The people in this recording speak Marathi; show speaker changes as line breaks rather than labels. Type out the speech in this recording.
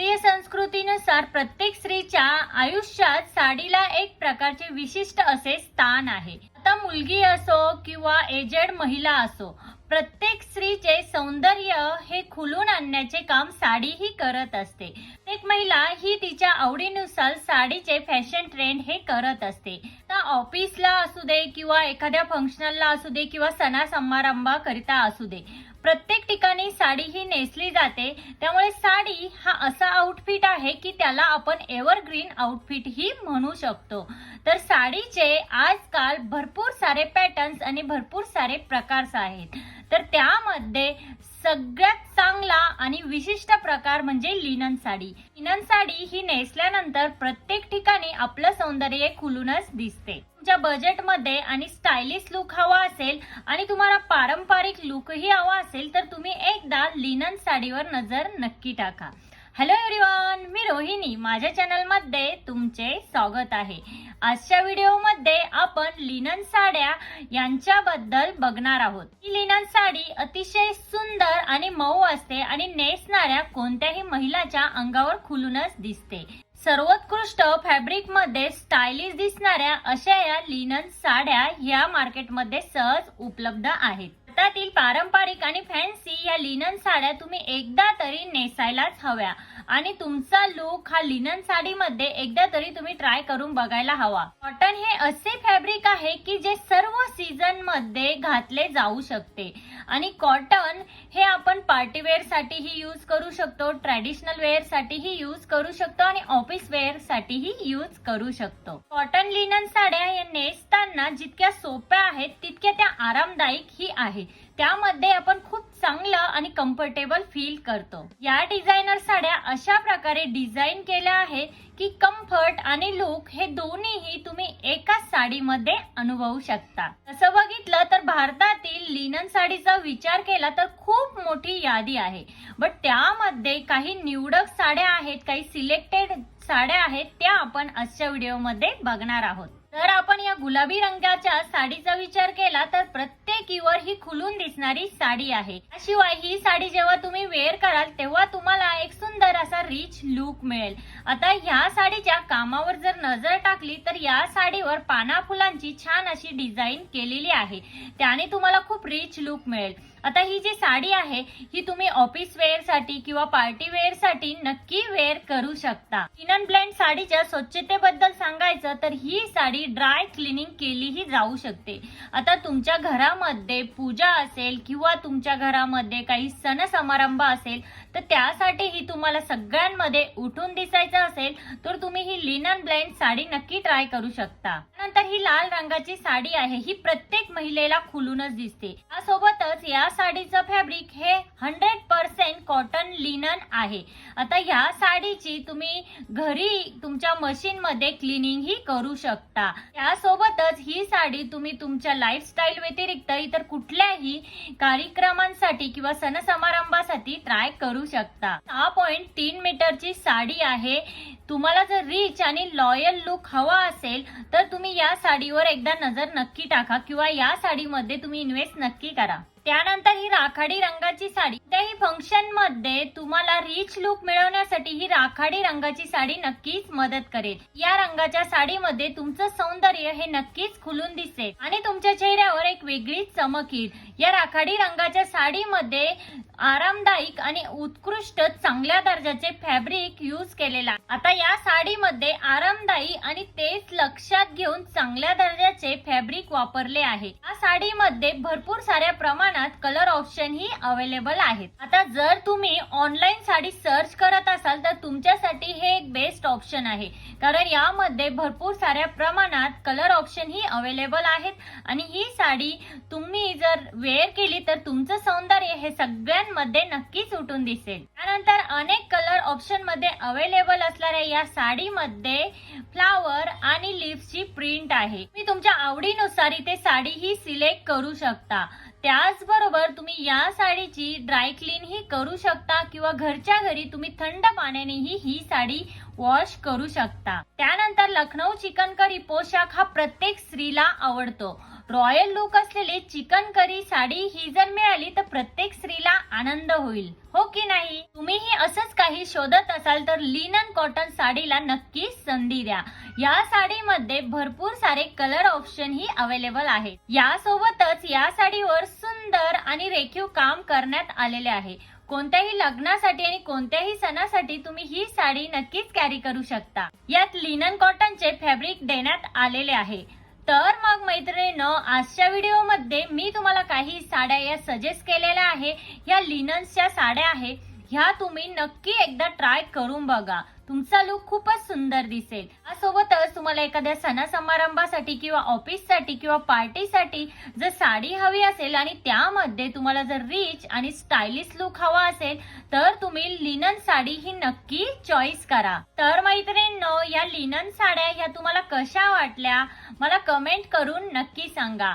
भारतीय संस्कृतीनुसार प्रत्येक स्त्रीच्या आयुष्यात साडीला एक प्रकारचे विशिष्ट असे स्थान आहे. आता मुलगी असो किंवा एजेड महिला असो प्रत्येक स्त्रीचे सौंदर्य खुलून आणण्याचे काम साडी ही करत असते. प्रत्येक महिला ही तिच्या आवडीनुसार साडीचे फॅशन ट्रेंड हे करत असते. तर ऑफिसला असू दे किंवा एखाद्या फंक्शनला असू दे किंवा सणा समारंभाकरिता असू दे प्रत्येक ठिकाणी साडी ही नेसली जाते. त्यामुळे साडी हा असा आउटफिट आहे की त्याला आपण एव्हरग्रीन आउटफिट ही म्हणू शकतो. तर साडीचे आजकाल भरपूर सारे पॅटर्न्स आणि भरपूर सारे प्रकार आहेत. तर त्यामध्ये सगळ्यात चांगला आणि विशिष्ट प्रकार म्हणजे लिनन साडी. लिनन साडी ही नेसल्यानंतर प्रत्येक ठिकाणी आपलं सौंदर्य खुलूनच दिसते. तुमच्या बजेटमध्ये आणि स्टायलिश लुक हवा असेल आणि तुम्हाला पारंपरिक लुकही हवा असेल तर तुम्ही एकदा लिनन साडीवर नजर नक्की टाका. हॅलो एव्हरीवन मी रोहिणी. माझ्या चॅनलमध्ये तुमचे स्वागत आहे. आजच्या व्हिडिओमध्ये आपण लिनन साड्या यांच्याबद्दल बघणार आहोत. ही लिनन साडी अतिशय सुंदर आणि मऊ असते आणि नेसणाऱ्या कोणत्याही महिलाच्या अंगावर खुलूनच दिसते. सर्वोत्कृष्ट फॅब्रिकमध्ये स्टायलिश दिसणाऱ्या अशा या लिनन साड्या या मार्केटमध्ये सहज उपलब्ध आहेत. भारतातील पारंपरिक आणि फॅन्सी या लिनन साड्या तुम्ही एकदा तरी नेसायलाच हव्या. आणि तुमचा लुक हा लिनन साडीमध्ये एकदा तरी तुम्ही ट्राय करून बघायला हवा. कॉटन हे असे फॅब्रिक आहे की जे सर्व सीझनमध्ये घातले जाऊ शकते. आणि कॉटन हे आपण पार्टीवेअर साठीही यूज करू शकतो ट्रॅडिशनल वेअर साठीही यूज करू शकतो आणि ऑफिस वेअर साठीही यूज करू शकतो. कॉटन लिनन साड्या या नेसताना जितक्या सोप्या आहेत तितक्या त्या आरामदायक ही आहे. त्यामध्ये आपण खूप चांगलं आणि कम्फर्टेबल फील करतो. या डिझायनर साड्या अशा प्रकारे डिझाईन केल्या आहेत की कम्फर्ट आणि लुक हे दोन्हीही तुम्ही एकाच साडीमध्ये अनुभवू शकता. तसं बघितलं तर भारतातील लिनन साडीचा विचार केला तर खूप मोठी यादी आहे. बट त्यामध्ये काही निवडक साड्या आहेत काही सिलेक्टेड साड्या आहेत त्या आपण आजच्या व्हिडिओमध्ये बघणार आहोत. जर आपण या गुलाबी रंगाच्या साडीचा विचार केला तर प्रत्येक युवर ही खुलून दिसणारी साडी आहे. शिवाय ही साडी जेव्हा तुम्ही वेअर कराल तेव्हा तुम्हाला एक सुंदर असा रिच लुक मिळेल. आता ह्या साडीच्या कामावर जर नजर टाकली तर या साडीवर पाना फुलांची छान अशी डिझाईन केलेली आहे. त्याने तुम्हाला खूप रिच लुक मिळेल. आता ही जी साडी आहे ही तुम्ही ऑफिस वेअरसाठी किंवा पार्टी वेअरसाठी नक्की वेअर करू शकता. लिनन ब्लेंड साडीच्या स्वच्छतेबद्दल सांगायचं तर ही साडी ड्राय क्लिनिंग केलीही जाऊ शकते. आता तुमच्या घरामध्ये पूजा असेल किंवा तुमच्या घरामध्ये काही सण समारंभ असेल तर त्यासाठीही तुम्हाला सगळ्यांमध्ये उठून दिसायचं असेल तर तुम्ही ही लिनन ब्लेंड साडी नक्की ट्राय करू शकता. नंतर ही लाल रंगाची साडी आहे ही प्रत्येक महिलेला खुलूनच दिसते. यासोबतच या साडीचं फॅब्रिक हे हंड्रेड पर्सेंट कॉटन लिनन आहे. आता ह्या साडीची तुम्ही घरी तुमच्या मशीनमध्ये क्लिनिंगही क्लिनिंग ही करू शकता. त्यासोबतच ही साडी तुम्ही तुमच्या लाईफस्टाईल व्यतिरिक्त इतर कुठल्याही कार्यक्रमांसाठी किंवा सण समारंभासाठी ट्राय करू शकता. सहा पॉईंट तीन मीटरची साडी आहे. तुम्हाला जर रिच आणि लॉयल लुक हवा असेल तर तुम्ही या साडीवर एकदा नजर नक्की टाका किंवा या साडीमध्ये तुम्ही इन्व्हेस्ट नक्की करा. त्यानंतर ही राखाडी रंगाची साडी. त्याही फंक्शनमध्ये तुम्हाला रिच लुक मिळवण्यासाठी ही राखाडी रंगाची साडी नक्कीच मदत करेल. या रंगाच्या साडीमध्ये तुमचं सौंदर्य हे नक्कीच खुलून दिसेल. आणि तुमच्या चेहऱ्यावर एक वेगळीच चमक येईल. या राखाडी रंगाच्या साडीमध्ये आरामदायक आणि उत्कृष्ट चांगल्या दर्जाचे फॅब्रिक यूज केलेला. आहे. आता या साडीमध्ये आरामदायी आणि तेच लक्षात घेऊन चांगल्या दर्जाचे फॅब्रिक वापरले आहे. या साडीमध्ये भरपूर साऱ्या प्रमाणात कलर ऑप्शन ही अवेलेबल आहेत. आता जर तुम्ही ऑनलाईन साडी सर्च करत असाल तर तुमच्यासाठी हे एक बेस्ट ऑप्शन आहे. कारण यामध्ये भरपूर साऱ्या प्रमाणात कलर ऑप्शन ही अवेलेबल आहेत. आणि ही साडी तुम्ही जर वेअर केली तर तुमचं सौंदर्य हे सगळ्यांमध्ये नक्कीच उठून दिसेल. त्यानंतर अनेक कलर ऑप्शनमध्ये अवेलेबल असणाऱ्या या साडीमध्ये फ्लावर आणि लिव्सची प्रिंट आहे. तुम्ही तुमच्या आवडीनुसार इथे साडी ही सिलेक्ट करू शकता. त्याचबरोबर तुम्ही या साडीची ड्राय क्लीन ही करू शकता किंवा घरच्या घरी तुम्ही थंड पाण्यानेही ही साडी वॉश करू शकता. त्यानंतर लखनौ चिकन करी पोशाख हा प्रत्येक स्त्रीला आवडतो. रॉयल लुक असलेली चिकन करी साडी ही जर मिळाली तर प्रत्येक स्त्रीला आनंद होईल. हो की नाही? तुम्हीही असंच काही शोधत असाल तर लिनन कॉटन साडीला नक्कीच संधी द्या. या साडीमध्ये भरपूर सारे कलर ऑप्शन ही अवेलेबल आहेत. यासोबतच या साडीवर सुंदर आणि रेखीव काम करण्यात आलेले आहे. कोणत्याही लग्नासाठी आणि कोणत्याही सणासाठी तुम्ही ही साडी नक्कीच कॅरी करू शकता. यात लिनन कॉटनचे फॅब्रिक देण्यात आलेले आहे. तर मग मैत्रिणीनं आजच्या व्हिडिओमध्ये मी तुम्हाला काही साड्या या सजेस्ट केलेल्या आहे. ह्या लिनन्सच्या साड्या आहे ह्या तुम्ही नक्की एकदा ट्राय करून बघा. तुमचा लुक खूपच सुंदर दिसेल. यासोबतच तुम्हाला एखाद्या सणा समारंभासाठी किंवा ऑफिससाठी किंवा पार्टीसाठी जर साडी हवी असेल आणि त्यामध्ये तुम्हाला जर रिच आणि स्टायलिश लुक हवा असेल तर तुम्ही लिनन साडी ही नक्की चॉईस करा. तर मैत्रिणींनो या लिनन साड्या ह्या तुम्हाला कशा वाटल्या? मला कमेंट करून नक्की सांगा.